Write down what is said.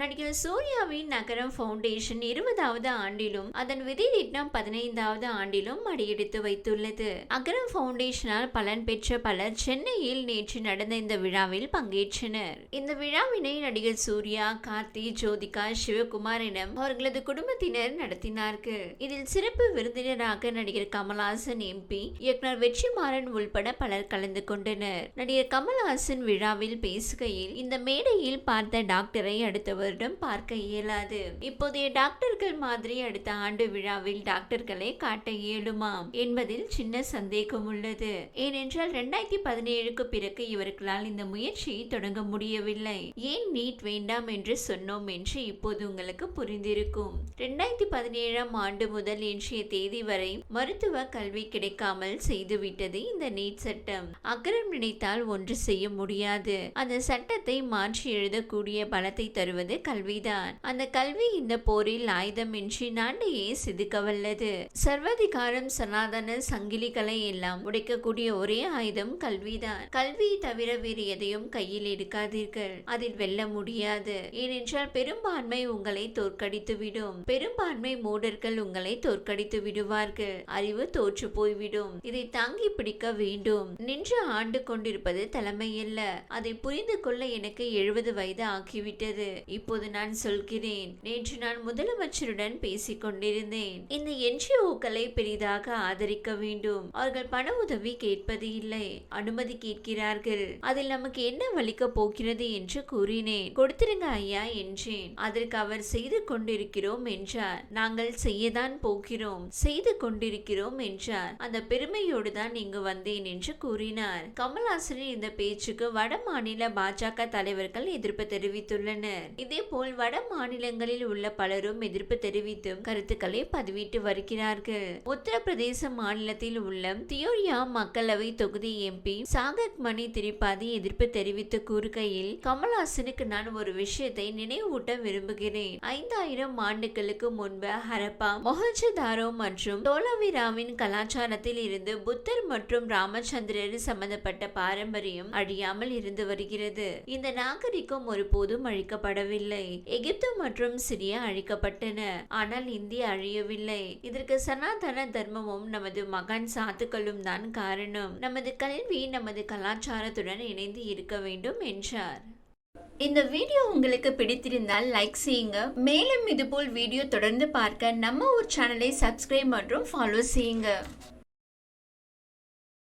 நடிகர் சூர்யாவின் நகரம் ஃபவுண்டேஷன் இருபதாவது ஆண்டிலும் அதன் விதி திட்டம் பதினைந்தாவது ஆண்டிலும் அடியெடுத்து வைத்துள்ளது. அகரம் ஃபவுண்டேஷனால் பலன் பெற்ற பலர் சென்னையில் நேற்று நடந்த இந்த விழாவில் பங்கேற்றனர். இந்த விழாவினை நடிகர் சூர்யா கார்த்தி ஜோதிகா சிவகுமார் என அவர்களது குடும்பத்தினர் நடத்தினார்கள். இதில் சிறப்பு விருந்தினராக நடிகர் கமல்ஹாசன் எம்பி இயக்குனர் வெற்றிமாறன் உள்பட பலர் கலந்து கொண்டனர். நடிகர் கமல்ஹாசன் விழாவில் பேசுகையில் இந்த மேடையில் பார்த்த டாக்டரை அடுத்தவர் வருடம் பார்க்க இயலாது. இப்போதைய டாக்டர்கள் மாதிரி அடுத்த ஆண்டு விழாவில் டாக்டர்களை காட்ட இயலுமாம் என்பதில் சின்ன சந்தேகம் உள்ளது. ஏனென்றால் இரண்டாயிரத்தி பதினேழுக்கு பிறகு இவர்களால் இந்த முயற்சியை தொடங்க முடியவில்லை. ஏன் நீட் வேண்டாம் என்று சொன்னோம் என்று இப்போது உங்களுக்கு புரிந்திருக்கும். இரண்டாயிரத்தி பதினேழாம் ஆண்டு முதல் இன்றைய தேதி வரை மருத்துவ கல்வி கிடைக்காமல் செய்துவிட்டது இந்த நீட் சட்டம். அக்கறம் நினைத்தால் ஒன்று செய்ய முடியாது. அந்த சட்டத்தை மாற்றி எழுதக்கூடிய பலத்தை தருவது கல்விதான். அந்த கல்வி இந்த போரில் ஆயுதமின்றி நாட்டையே சிதுக்க வல்லது சர்வதிகாரம் சனாதன சங்கிலிகளை எல்லாம் உடைக்கக்கூடிய ஒரே ஆயுதம் கல்விதான். கல்வி தவிர வேறு எதையும் கையில் எடுக்காதீர்கள். அதில் வெல்ல முடியாது. ஏனென்றால் பெரும்பான்மை உங்களை தோற்கடித்து விடும் பெரும்பான்மை மூடர்கள் உங்களை தோற்கடித்து விடுவார்கள். அறிவு தோற்று போய்விடும். இதை தாங்கி பிடிக்க வேண்டும். நின்று ஆண்டு கொண்டிருப்பது தலைமை அல்ல அதை புரிந்து கொள்ள எனக்கு எழுபது வயது ஆகிவிட்டது. இப்போது நான் சொல்கிறேன். நேற்று நான் முதலமைச்சருடன் பேசிக் கொண்டிருந்தேன். இந்த என்ஜிஓக்களை பெரிதாக ஆதரிக்க வேண்டும். அவர்கள் பண உதவி கேட்பது இல்லை. அனுமதி கேட்கிறார்கள். அதில் நமக்கு என்ன வலிக்க போகிறது என்று கூறினேன். கொடுத்திருங்க ஐயா என்றேன். அதற்கு அவர் செய்து கொண்டிருக்கிறோம் என்றார். நாங்கள் செய்யதான் போகிறோம். செய்து கொண்டிருக்கிறோம் என்றார். அந்த பெருமையோடு தான் இங்கு வந்தேன் என்று கூறினார். கமல்ஹாசனின் இந்த பேச்சுக்கு வட மாநில பாஜக தலைவர்கள் எதிர்ப்பு தெரிவித்துள்ளனர். இதேபோல் வட மாநிலங்களில் உள்ள பலரும் எதிர்ப்பு தெரிவித்தும் கருத்துக்களை பதிவிட்டு வருகிறார்கள். உத்தரப்பிரதேச மாநிலத்தில் உள்ள தியோரியா மக்களவை தொகுதி எம்பி சாகத் மணி திரிபாதி எதிர்ப்பு தெரிவித்து கூறுகையில் கமல்ஹாசனுக்கு நான் ஒரு விஷயத்தை நினைவூட்ட விரும்புகிறேன். ஐந்தாயிரம் ஆண்டுகளுக்கு முன்பு ஹரப்பா மொஹஞ்சதாரோ மற்றும் தோலாவிராவின் கலாச்சாரத்தில் இருந்து புத்தர் மற்றும் ராமச்சந்திரர் சம்பந்தப்பட்ட பாரம்பரியம் அழியாமல் இருந்து வருகிறது. இந்த நாகரிகம் ஒருபோதும் அழிக்கப்படவில்லை எகிப்து மற்றும் சிரியா அழிக்கப்பட்டன. ஆனால் இந்தியா அழியவில்லை. இதற்கு சனாதன தர்மமும் நமது மகான் சாத்துக்களும் தான் காரணம். நமது கல்வி நமது கலாச்சாரத்துடன் இணைந்து இருக்க வேண்டும் என்றார். இந்த வீடியோ உங்களுக்கு பிடித்திருந்தால் லைக் செய்யுங்க. மேலும் இதுபோல் வீடியோ தொடர்ந்து பார்க்க நம்ம ஒரு சேனலை சப்ஸ்கிரைப் மற்றும் ஃபாலோ செய்யுங்க.